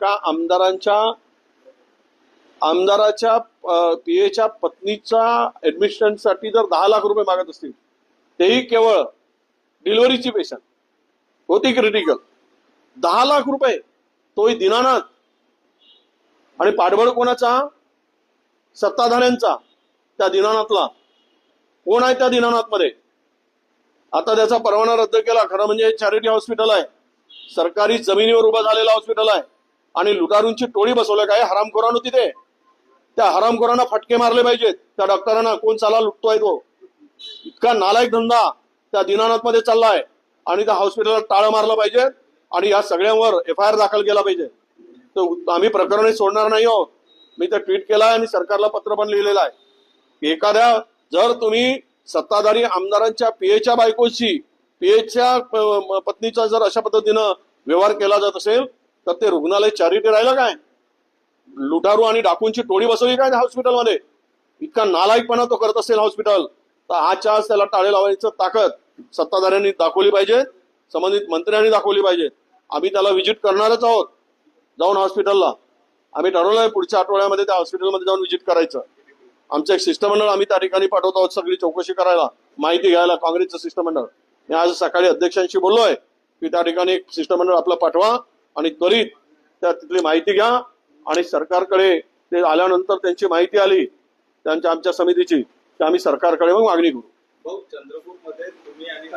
एका आमदारांच्या आमदाराच्या पीएच्या पत्नीच्या ऍडमिशनसाठी जर दहा लाख रुपये मागत असतील तेही केवळ डिलिव्हरीची पेशंट होती क्रिटिकल दहा लाख रुपये तोही दिनानाथ. आणि पाठबळ कोणाचा? सत्ताधाऱ्यांचा त्या दिनानाथला. कोण आहे त्या दिनानाथमध्ये? आता त्याचा परवाना रद्द केला. खरं म्हणजे चॅरिटी हॉस्पिटल आहे. सरकारी जमिनीवर उभं झालेलं हॉस्पिटल आहे. आणि लुटारूंची टोळी बसवल्या काय? हरामखोरानं तिथे. त्या हरामखोरांना फटके मारले पाहिजेत. त्या डॉक्टरांना कोण चाला लुटतोय तो? इतका नालायक धंदा त्या दिनानाथमध्ये चाललाय. आणि त्या हॉस्पिटलला टाळं मारलं पाहिजे. आणि या सगळ्यांवर एफ आय आर दाखल केला पाहिजे. तर आम्ही प्रकरणे सोडणार नाही हो. मी तर ट्विट केलाय आणि सरकारला पत्र पण लिहिलेलं आहे. एखाद्या जर तुम्ही सत्ताधारी आमदारांच्या पीएच्या बायकोशी पीएच्या पत्नीचा जर अशा पद्धतीनं व्यवहार केला जात असेल तर ते रुग्णालय चॅरिटी राहिलं काय? लुटारू आणि डाकूंची टोळी बसवली काय त्या हॉस्पिटलमध्ये इतका नालायकपणा तो करत असेल हॉस्पिटल तर आजच्या आज त्याला टाळे लावायचं ताकद सत्ताधाऱ्यांनी दाखवली पाहिजे संबंधित मंत्र्यांनी दाखवली पाहिजे. आम्ही त्याला व्हिजिट करणारच आहोत. जाऊन हॉस्पिटलला आम्ही ठरवलंय पुढच्या आठवड्यामध्ये त्या हॉस्पिटलमध्ये जाऊन व्हिजिट करायचं. आमचं एक शिष्टमंडळ आम्ही त्या ठिकाणी पाठवत आहोत सगळी चौकशी करायला. माहिती घ्यायला काँग्रेसचं शिष्टमंडळ. मी आज सकाळी अध्यक्षांशी बोललोय की त्या ठिकाणी एक शिष्टमंडळ आपलं पाठवा. आणि त्वरित त्या तिथली माहिती घ्या आणि सरकारकडे ते आल्यानंतर त्यांची माहिती आली त्यांच्या आमच्या समितीची तर आम्ही सरकारकडे मग मागणी करू. चंद्रपूरमध्ये तुम्ही आणि